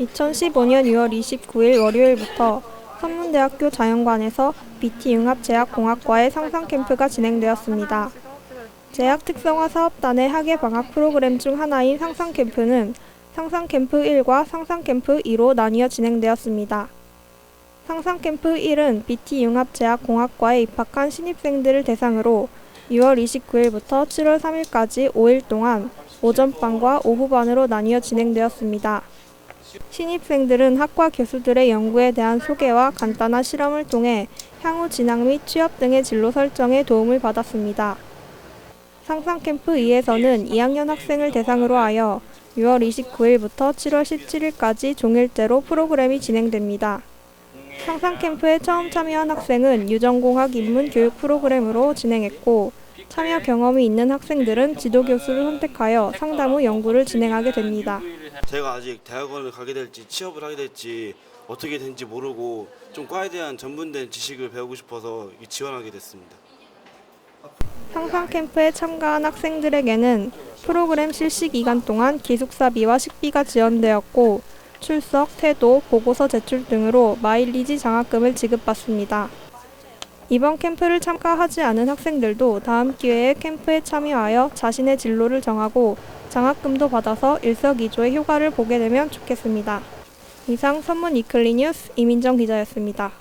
2015년 6월 29일 월요일부터 선문대학교 자연관에서 BT융합제약공학과의 상상 캠프가 진행되었습니다. 제약 특성화 사업단의 학예 방학 프로그램 중 하나인 상상 캠프는 상상 캠프 1과 상상 캠프 2로 나뉘어 진행되었습니다. 상상 캠프 1은 BT융합제약공학과에 입학한 신입생들을 대상으로 6월 29일부터 7월 3일까지 5일 동안 오전반과 오후반으로 나뉘어 진행되었습니다. 신입생들은 학과 교수들의 연구에 대한 소개와 간단한 실험을 통해 향후 진학 및 취업 등의 진로 설정에 도움을 받았습니다. 상상 캠프 2에서는 2학년 학생을 대상으로 하여 6월 29일부터 7월 17일까지 종일제로 프로그램이 진행됩니다. 상상 캠프에 처음 참여한 학생은 유전공학 인문 교육 프로그램으로 진행했고 참여 경험이 있는 학생들은 지도 교수를 선택하여 상담 후 연구를 진행하게 됩니다. 제가 아직 대학원을 가게 될지 취업을 하게 될지 어떻게 된지 모르고 좀 과에 대한 전문된 지식을 배우고 싶어서 이 지원하게 됐습니다. 상상 캠프에 참가한 학생들에게는 프로그램 실시 기간 동안 기숙사비와 식비가 지원되었고 출석, 태도, 보고서 제출 등으로 마일리지 장학금을 지급받습니다. 이번 캠프를 참가하지 않은 학생들도 다음 기회에 캠프에 참여하여 자신의 진로를 정하고 장학금도 받아서 일석이조의 효과를 보게 되면 좋겠습니다. 이상 선문 이클리 뉴스 이민정 기자였습니다.